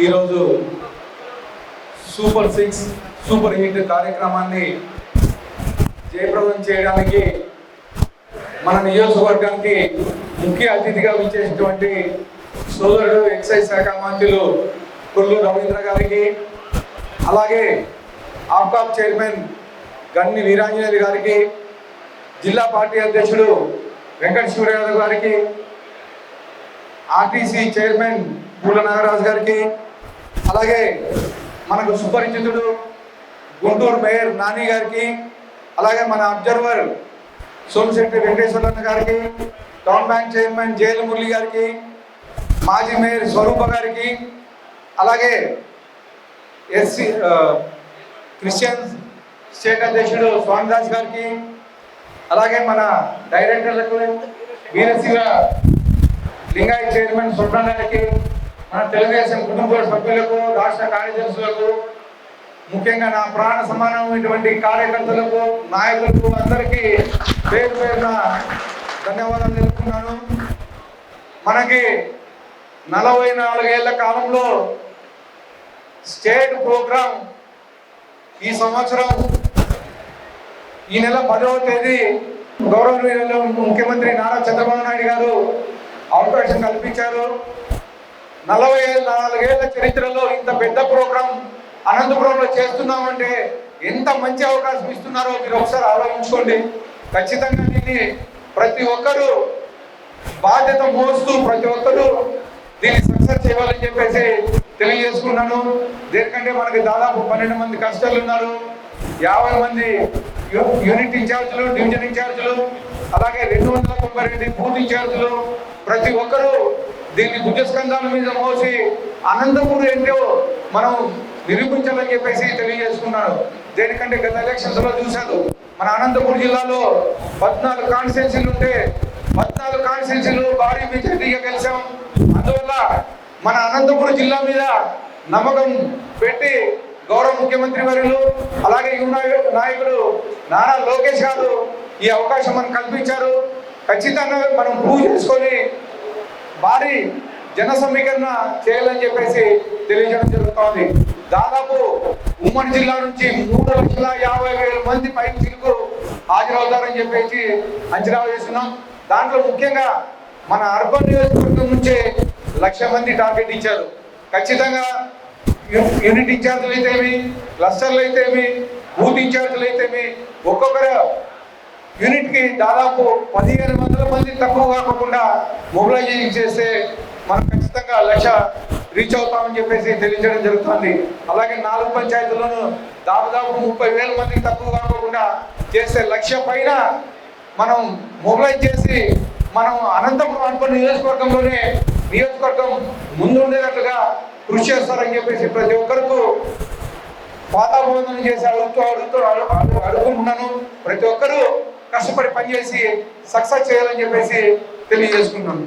ఈరోజు super six super hit కార్యక్రమాన్ని జయప్రదం చేయడానికి మన నియోజకవర్గానికి ముఖ్య అతిథిగా విచ్చేసినటువంటి సోదరుడు ఎక్సైజ్ శాఖ మంత్రులు కొల్లు రవీంద్ర గారికి అలాగే ఆప్కాప్ చైర్మన్ గన్ని వీరాంజనేయులు గారికి జిల్లా పార్టీ అధ్యక్షుడు వెంకట శివరావు గారికి ఆర్టీసీ చైర్మన్ పూల నాగరాజు గారికి అలాగే మనకు సుపరిచితుడు గుంటూరు మేయర్ నాని గారికి అలాగే మన అబ్జర్వర్ సోమశెట్టి వెంకటేశ్వరన్న గారికి టౌన్ బ్యాంక్ చైర్మన్ జైలు మురళి గారికి మాజీ మేయర్ స్వరూప గారికి అలాగే ఎస్సీ క్రిస్టియన్ స్టేట్ అధ్యక్షుడు స్వామిదాస్ గారికి అలాగే మన డైరెక్టర్లకు వీరశివ లింగాయత్ చైర్మన్ సుబ్రహ్మణ్యానికి మన తెలుగుదేశం కుటుంబ సభ్యులకు రాష్ట్ర కార్యదర్శులకు ముఖ్యంగా నా ప్రాణ సమానమైనటువంటి కార్యకర్తలకు నాయకులకు అందరికీ పేరు పేరున ధన్యవాదాలు తెలుపుతున్నాను. మనకి నలభై నాలుగేళ్ళ కాలంలో స్టేట్ ప్రోగ్రాం ఈ సంవత్సరం ఈ నెల పదవ తేదీ గౌరవనీయులు ముఖ్యమంత్రి నారా చంద్రబాబు నాయుడు గారు అవకాశం కల్పించారు. నలభై నాలుగేళ్ళ చరిత్రలో ఇంత పెద్ద ప్రోగ్రాం అనంతపురంలో చేస్తున్నామంటే ఎంత మంచి అవకాశం ఇస్తున్నారో మీరు ఒకసారి ఆలోచించుకోండి. ఖచ్చితంగా దీన్ని ప్రతి ఒక్కరూ బాధ్యత మోస్తూ ప్రతి ఒక్కరూ దీన్ని సక్సెస్ చేయాలని చెప్పేసి తెలియజేసుకున్నాను దేనికంటే మనకి దాదాపు పన్నెండు మంది కష్టాలు ఉన్నారు. యాభై మంది యూనిట్ ఇన్ఛార్జీలు డివిజన్ ఇన్ఛార్జీలు అలాగే రెండు వందల తొంభై రెండు పూర్తి చేతులు ప్రతి ఒక్కరూ దీన్ని భుజస్కంధాల మీద మోసి అనంతపూర్ ఏంటో మనం నిరూపించాలని చెప్పేసి తెలియజేసుకున్నాను. దేనికంటే గత ఎలక్షన్స్లో మన అనంతపూర్ జిల్లాలో పద్నాలుగు కాన్స్టిట్యున్సీలు ఉంటే పద్నాలుగు కాన్స్టిట్యున్సీలు భారీ మెజార్టీగా కలిసాం అందువల్ల మన అనంతపురం జిల్లా మీద నమ్మకం పెట్టి గౌరవ ముఖ్యమంత్రి వర్యులు అలాగే యువ నాయకుడు నారా లోకేష్ గారు ఈ అవకాశం మనకు కల్పించారు. ఖచ్చితంగా మనం ప్రూవ్ చేసుకొని భారీ జన సమీకరణ చేయాలని చెప్పేసి తెలియజేయడం జరుగుతోంది. దాదాపు ఉమ్మడి జిల్లా నుంచి మూడు లక్షల యాభై వేల మంది పై చిలుకు హాజరవుతారని చెప్పేసి అంచనా వేస్తున్నాం. దాంట్లో ముఖ్యంగా మన అర్బన్ నియోజకవర్గం నుంచే లక్ష మంది టార్గెట్ ఇచ్చారు. ఖచ్చితంగా యూనిట్ ఇన్ఛార్జీలు అయితేమి క్లస్టర్లు అయితేమి బూత్ ఇన్ఛార్జీలు అయితేమి ఒక్కొక్కరు యూనిట్కి దాదాపు పదిహేను వందల మంది తక్కువ కాకుండా మొబిలైజేషన్ చేస్తే మనం ఖచ్చితంగా లక్ష రీచ్ అవుతామని చెప్పేసి తెలియజేయడం జరుగుతుంది. అలాగే నాలుగు పంచాయతీలను దాదాపు ముప్పై వేల మందికి తక్కువ కాకుండా చేస్తే లక్ష పైన మనం మొబిలైజ్ చేసి మనం అనంతపురం అనుకున్న నియోజకవర్గంలోనే నియోజకవర్గం ముందుండేటట్లుగా కృషి చేస్తారని చెప్పేసి ప్రతి ఒక్కరికి వాతావరణం చేసి అడుగుతూ అడుగుతూ అడు- అడుగుతున్నాను ప్రతి ఒక్కరూ కష్టపడి పనిచేసి సక్సెస్ చేయాలని చెప్పేసి తెలియజేసుకుంటున్నాను.